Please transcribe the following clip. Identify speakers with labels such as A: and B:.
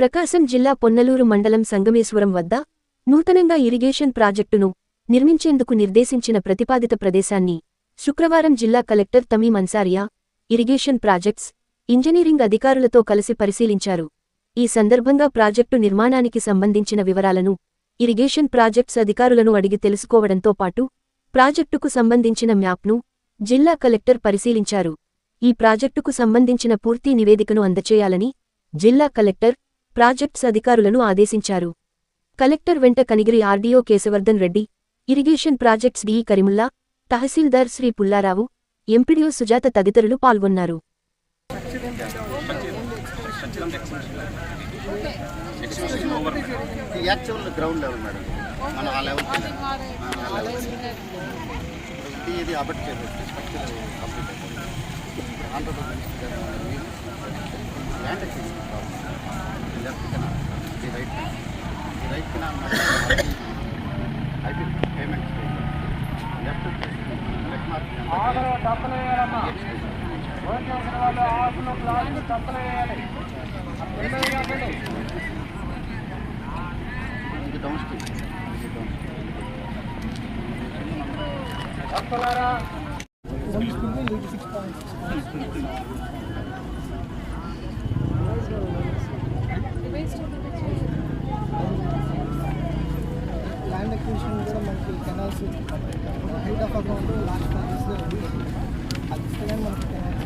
A: ప్రకాశం జిల్లా పొన్నలూరు మండలం సంగమేశ్వరం వద్ద నూతనంగా ఇరిగేషన్ ప్రాజెక్టును నిర్మించేందుకు నిర్దేశించిన ప్రతిపాదిత ప్రదేశాన్ని శుక్రవారం జిల్లా collector Tamim Ansariya irrigation projects engineering అధికారులతో కలిసి పరిశీలించారు. ఈ సందర్భంగా ప్రాజెక్టు నిర్మాణానికి సంబంధించిన వివరాలను ఇరిగేషన్ ప్రాజెక్ట్స్ అధికారులను అడిగి తెలుసుకోవడంతో పాటు ప్రాజెక్టుకు సంబంధించిన మ్యాప్ను జిల్లా కలెక్టర్ పరిశీలించారు. ఈ ప్రాజెక్టుకు సంబంధించిన పూర్తి నివేదికను అందచేయాలని జిల్లా కలెక్టర్ ప్రాజెక్ట్స్ అధికారులను ఆదేశించారు. కలెక్టర్ వెంట Kanigiri RDO Keshavardhan Reddy irrigation projects DE Karimulla tahsildar Shri Pullarao MPDO Sujatha తదితరులు పాల్గొన్నారు.
B: Andhra Pradesh land acquisition problem left canal ఇది రైట్ కెనాల్ ఈ రైట్ కెనాల్ అయిపోయింది పేమెంట్ లెఫ్ట్ లెఫ్ట్ మార్క్ ఇది డౌన్ స్ట్రీమ్ ఇది డౌన్ స్ట్రీమ్
C: ల్యాండ్ అక్విజిషన్ కూడా మనకి canals height of account last ప్రాజెక్ట్స్లో ఉంది అది ఇస్తే కానీ మనకి కెనాల్స్